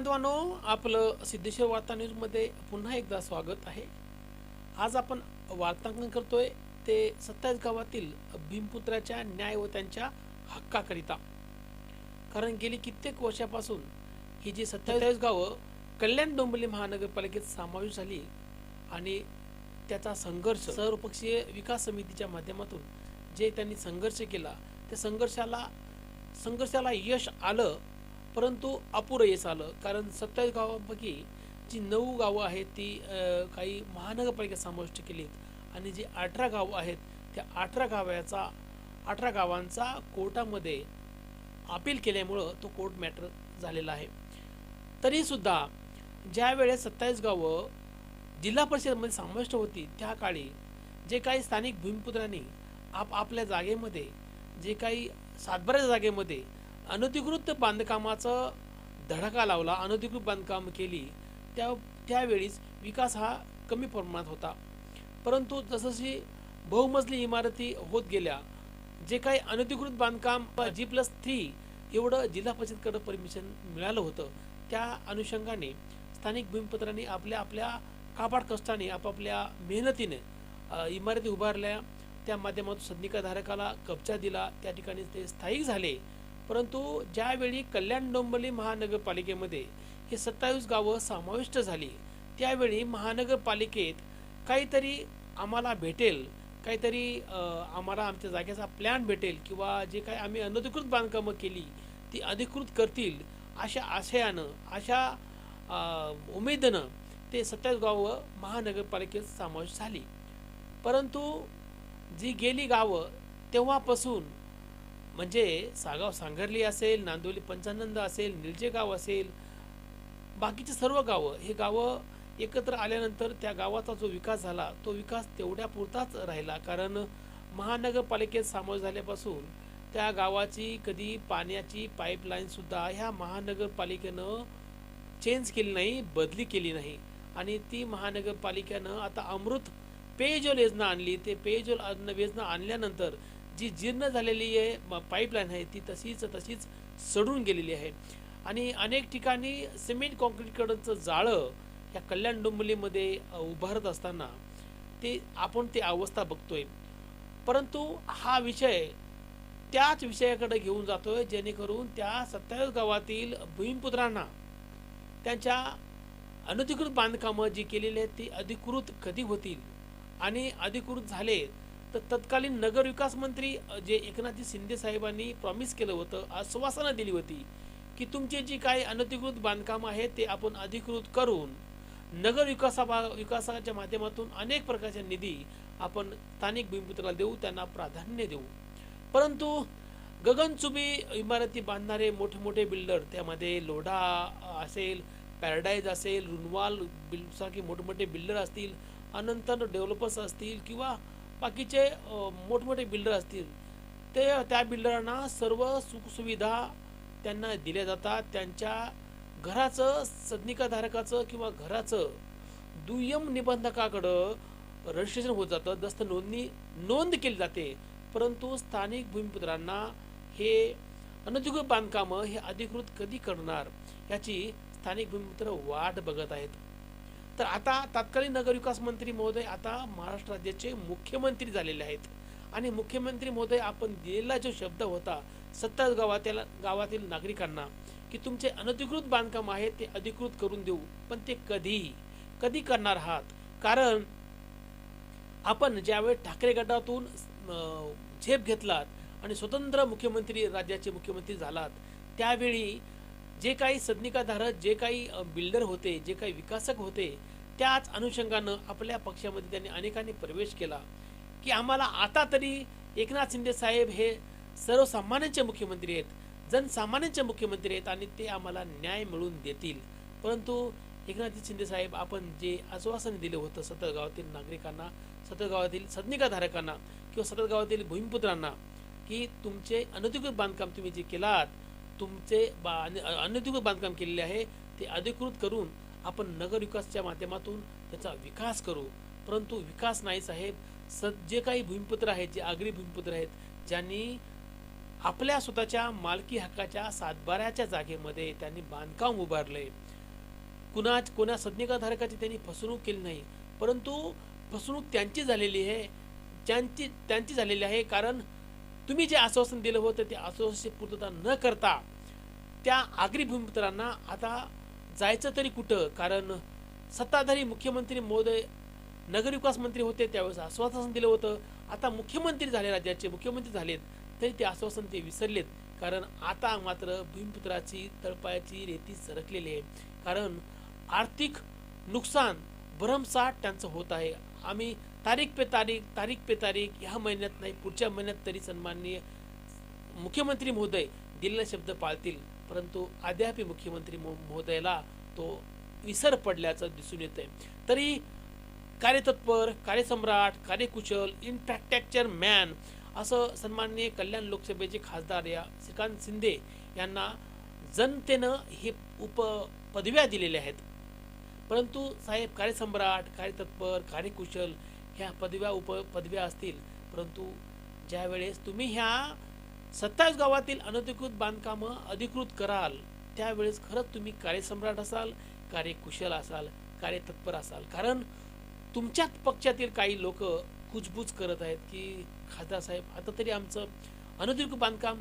बांधवांनो आपलं सिद्धेश्वर वार्ता न्यूजमध्ये पुन्हा एकदा स्वागत आहे. आज आपण वार्तांकन करतोय ते सत्तावीस गावातील भीमपुत्राच्या न्याय व त्यांच्या हक्काकरिता. कारण गेली कित्येक वर्षापासून ही जी सत्तावीस गावं कल्याण डोंबिवली महानगरपालिकेत समावेश झाली आणि त्याचा संघर्ष सर्वपक्षीय विकास समितीच्या माध्यमातून जे त्यांनी संघर्ष केला त्या संघर्षाला संघर्षाला यश आलं परंतु अपुरं येस आलं. कारण सत्तावीस गावांपैकी जी नऊ गावं आहेत ती काही महानगरपालिका समाविष्ट केलीत. आणि जी अठरा गावं आहेत त्या अठरा गावाचा अठरा गावांचा कोर्टामध्ये अपील केल्यामुळं तो कोर्ट मॅटर झालेला आहे. तरीसुद्धा ज्या वेळेस सत्तावीस गावं जिल्हा परिषदमध्ये समाविष्ट होती त्या काळी जे काही स्थानिक भूमिपुत्रांनी आप आपल्या जागेमध्ये जे काही सातबाऱ्याच्या जागेमध्ये अनधिकृत बांधकामाचं धडाका लावला. अनधिकृत बांधकाम केली. त्या त्यावेळीस विकास हा कमी प्रमाणात होता. परंतु जसजशी बहुमजली इमारती होत गेल्या जे काही अनधिकृत बांधकाम जी प्लस थ्री एवढं जिल्हा परिषदकडं परमिशन मिळालं होतं त्या अनुषंगाने स्थानिक भूमिपत्रांनी आपल्या आपल्या काबाड कष्टाने आपापल्या मेहनतीने इमारती उभारल्या. त्या माध्यमातून सदनिकाधारकाला कब्जा दिला. त्या ठिकाणी ते स्थायिक झाले. परंतु ज्यावेळी कल्याण डोंबली महानगरपालिकेमध्ये हे सत्तावीस गावं समाविष्ट झाली त्यावेळी महानगरपालिकेत काहीतरी आम्हाला भेटेल काहीतरी आम्हाला आमच्या जागेचा प्लॅन भेटेल किंवा जे काही आम्ही अनधिकृत बांधकामं केली ती अधिकृत करतील अशा आशयानं अशा उमेदनं ते सत्तावीस गावं महानगरपालिकेत समावेश झाली. परंतु जी गेली गावं तेव्हापासून म्हणजे सागाव सांगरली असेल नांदोली पंचानंद असेल निर्जे गाव असेल बाकीचे सर्व गावं हे गावं एकत्र आल्यानंतर त्या गावाचा जो विकास झाला तो विकास तेवढ्या पुरताच राहिला. कारण महानगरपालिकेत सामोर झाल्यापासून त्या गावाची कधी पाण्याची पाईपलाईनसुद्धा ह्या महानगरपालिकेनं चेंज केली नाही बदली केली नाही. आणि ती महानगरपालिकेनं आता अमृत पेयजल योजना आणली. ते पेयजल योजना आणल्यानंतर जी जीर्ण झालेली आहे पाईपलाईन आहे ती तशीच तशीच सडून गेलेली आहे. आणि अनेक ठिकाणी सिमेंट कॉन्क्रीटकडचं जाळं या कल्याण डोंबिवलीमध्ये उभारत असताना ते आपण ती अवस्था बघतोय. परंतु हा विषय त्याच विषयाकडे घेऊन जातोय जेणेकरून त्या सत्तावीस गावातील भूमिपुत्रांना त्यांच्या अनधिकृत बांधकामं जी केलेली आहेत ती अधिकृत कधी होतील आणि अधिकृत झाले तर तत्कालीन नगर विकास मंत्री जे एकनाथजी शिंदे साहेबांनी प्रॉमिस केलं होतं आश्वासनं दिली होती की तुमची जी काही अनधिकृत बांधकाम आहेत ते आपण अधिकृत करून नगर विकासा विकासाच्या माध्यमातून अनेक प्रकारच्या निधी आपण स्थानिक भूमिपुत्राला देऊ त्यांना प्राधान्य देऊ. परंतु गगनचुबी इमारती बांधणारे मोठे मोठे बिल्डर त्यामध्ये लोढा असेल पॅराडाईज असेल रुनवाल बिल सारखे मोठमोठे बिल्डर असतील अनंतर डेव्हलपर्स असतील किंवा बाकीचे मोठमोठे बिल्डर असतील ते त्या बिल्डरांना सर्व सुखसुविधा त्यांना दिल्या जातात. त्यांच्या घराचं सदनिकाधारकाचं किंवा घराचं दुय्यम निबंधकाकडं रजिस्ट्रेशन होत जातं. दस्त नोंदणी नोंद केली जाते. परंतु स्थानिक भूमिपुत्रांना हे अनधिकृत बांधकामं हे अधिकृत कधी करणार याची स्थानिक भूमिपुत्र वाट बघत आहेत. तर आता तत्कालीन नगरविकास मंत्री महोदय आता महाराष्ट्र राज्याचे मुख्यमंत्री झालेले आहेत. आणि मुख्यमंत्री महोदय आपण दिलेला जो शब्द होता सत्ताच गावातील गावातील नागरिकांना की तुमचे अनधिकृत बांधकाम आहे ते अधिकृत करून देऊ. पण ते कधी कधी करणार आहात? कारण आपण ज्यावेळी ठाकरे गटातून झेप घेतलात आणि स्वतंत्र मुख्यमंत्री राज्याचे मुख्यमंत्री झालात त्यावेळी जे काही सदनिकाधारक जे काही बिल्डर होते जे काही विकासक होते त्याच अनुषंगानं आपल्या पक्षामध्ये त्यांनी अनेकांनी प्रवेश केला की आम्हाला आता तरी एकनाथ शिंदे साहेब हे सर्वसामान्यांचे मुख्यमंत्री आहेत जनसामान्यांचे मुख्यमंत्री आहेत आणि ते आम्हाला न्याय मिळवून देतील. परंतु एकनाथ शिंदे साहेब आपण जे आश्वासन दिलं होतं सतत गावातील नागरिकांना सतत गावातील सदनिकाधारकांना किंवा सतत गावातील भूमिपुत्रांना की तुमचे अनधिकृत बांधकाम तुम्ही जे केलात तुमचे बा अन- अनधिकृत बांधकाम केलेले आहे ते अधिकृत करून आपण नगर विकासच्या माध्यमातून त्याचा विकास करू. परंतु विकास नाही साहेब. स जे काही भूमिपुत्र आहेत जे आगरी भूमिपुत्र आहेत ज्यांनी आपल्या स्वतःच्या मालकी हक्काच्या सातबाऱ्याच्या जागेमध्ये त्यांनी बांधकाम उभारले. कुणा कोणा सज्ञिकाधारकाची त्यांनी फसवणूक केली नाही. परंतु फसवणूक त्यांची झालेली आहे. ज्यांची त्यांची झालेली आहे कारण तुम्ही जे आश्वासन दिलं होतं ते आश्वासनाची पूर्तता न करता त्या आगरी भूमिपुत्रांना आता जायचं तरी कुठं? कारण सत्ताधारी मुख्यमंत्री महोदय नगरविकास मंत्री होते त्यावेळेस आश्वासन दिलं होतं. आता मुख्यमंत्री झाले राज्याचे मुख्यमंत्री झालेत तरी ते आश्वासन ते विसरलेत. कारण आता मात्र भूमिपुत्राची तळपायाची रेती सरकलेली आहे. कारण आर्थिक नुकसान भरमसाठ त्यांचं होत आहे. आम्ही तारीख पे तारीख तारीख पे तारीख ह्या महिन्यात नाही पुढच्या महिन्यात तरी सन्माननीय मुख्यमंत्री महोदय दिलेला शब्द पाळतील. परंतु अद्याप मुख्यमंत्री महोदयाला तो विसर पडल्याचं दिसून येत आहे तरी कार्यतत्पर कार्यसम्राट कार्यकुशल इन्फ्रास्ट्रक्चर मॅन असं सन्माननीय कल्याण लोकसभेचे खासदार या श्रीकांत शिंदे यांना जनतेनं हे उप पदव्या दिलेल्या आहेत. परंतु साहेब कार्यसम्राट कार्यतत्पर कार्यकुशल ह्या पदव्या उप पदव्या असतील. परंतु ज्यावेळेस तुम्ही ह्या सत्तावीस गावातील अनधिकृत बांधकामं अधिकृत कराल त्यावेळेस खरंच तुम्ही कार्यसम्राट असाल कार्यकुशल असाल कार्यतत्पर असाल. कारण तुमच्याच पक्षातील काही लोक कुजबूज करत आहेत की खासदार साहेब आता तरी आमचं अनधिकृत बांधकाम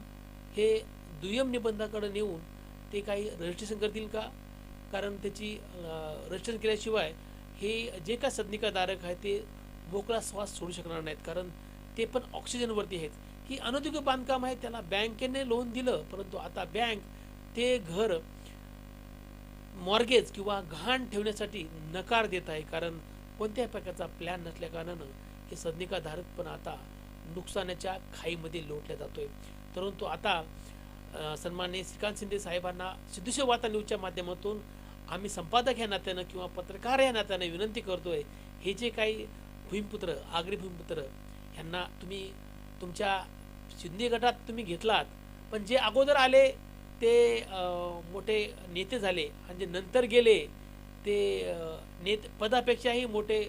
हे दुय्यम निबंधाकडे नेऊन ते काही रजिस्ट्रेशन करतील का? कारण त्याची रजिस्ट्रेशन केल्याशिवाय हे जे काय सदनिकाधारक आहे ते मोकळा श्वास सोडू शकणार नाहीत. कारण ते पण ऑक्सिजनवरती आहेत. की अनधिकृत बांधकाम आहे त्याला बँकेने लोन दिलं परंतु आता बँक ते घर मॉर्गेज किंवा गहाण ठेवण्यासाठी नकार देत आहे कारण कोणत्याही प्रकारचा प्लॅन नसल्या कारणानं हे सदनिकाधारक पण आता नुकसानाच्या खाईमध्ये लोटल्या जातोय. परंतु आता सन्माननीय श्रीकांत शिंदे साहेबांना सिद्धेश्वर वार्ता न्यूजच्या माध्यमातून आम्ही संपादक या नात्यानं किंवा पत्रकार या नात्यानं विनंती करतोय हे जे काही भूमिपुत्र आगरी भूमिपुत्र ह्यांना तुम्ही तुमच्या शिंदे गटात तुम्ही घेतलात. पण जे अगोदर आले ते मोठे नेते झाले. आणि जे नंतर गेले ते नेत पदापेक्षाही मोठे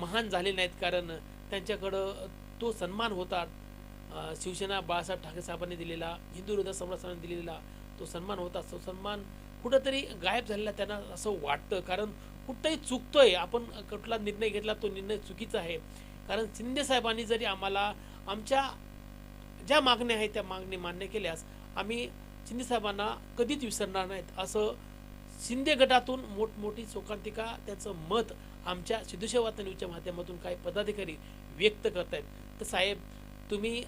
महान झाले नाहीत. कारण त्यांच्याकडं तो सन्मान होता. शिवसेना बाळासाहेब ठाकरे साहेबांनी दिलेला हिंदू हृदय सम्राटांनी दिलेला तो सन्मान होता. तो सन्मान कुठंतरी गायब झालेला त्यांना असं वाटतं. कारण कुठंही चुकतोय. आपण कुठला निर्णय घेतला तो निर्णय चुकीचा आहे. कारण शिंदे साहेबांनी जरी आम्हाला आमच्या ज्या मागण्या आहेत त्या मागणी मान्य केल्यास आम्ही शिंदे साहेबांना कधीच विसरणार नाहीत. असं शिंदे गटातून मोठमोठी शोकांतिका त्याचं मत आमच्या सिद्धेश्वर न्यूजच्या माध्यमातून काही पदाधिकारी व्यक्त करत आहेत तर साहेब तुम्ही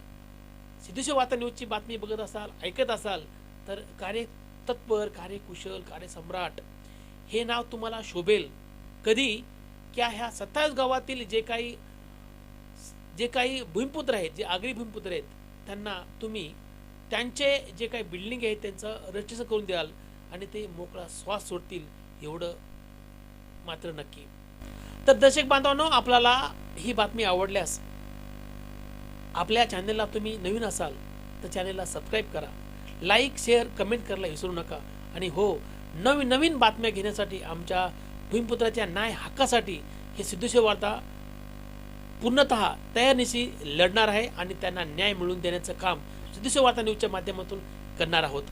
सिद्धेश्वर न्यूजची बातमी बघत असाल ऐकत असाल तर कार्य तत्पर कार्यकुशल कार्यसम्राट हे नाव तुम्हाला शोभेल. कधी? क्या ह्या सत्तावीस गावातील जे काही जे काही भूमिपुत्र आहेत जे आगरी भूमिपुत्र आहेत त्यांना तुम्ही त्यांचे जे काही बिल्डिंग आहे त्यांचं रजिस्ट्रेशन करून द्याल आणि ते मोकळा श्वास सोडतील एवढं मात्र नक्की. तर दर्शक बांधवांनो आपल्याला ही बातमी आवडल्यास आपल्या चॅनलला तुम्ही नवीन असाल तर चॅनलला सबस्क्राईब करा. लाईक शेअर कमेंट करायला विसरू नका. आणि हो नवीन नवीन बातम्या घेण्यासाठी आमच्या भूमिपुत्राच्या न्याय हक्कासाठी हे सिद्धेश्वर वार्ता पूर्णतः तयारीशी लढणार आहे आणि त्यांना न्याय मिळवून देण्याचं काम सिद्धेश्वर वार्ता न्यूजच्या माध्यमातून करणार आहोत.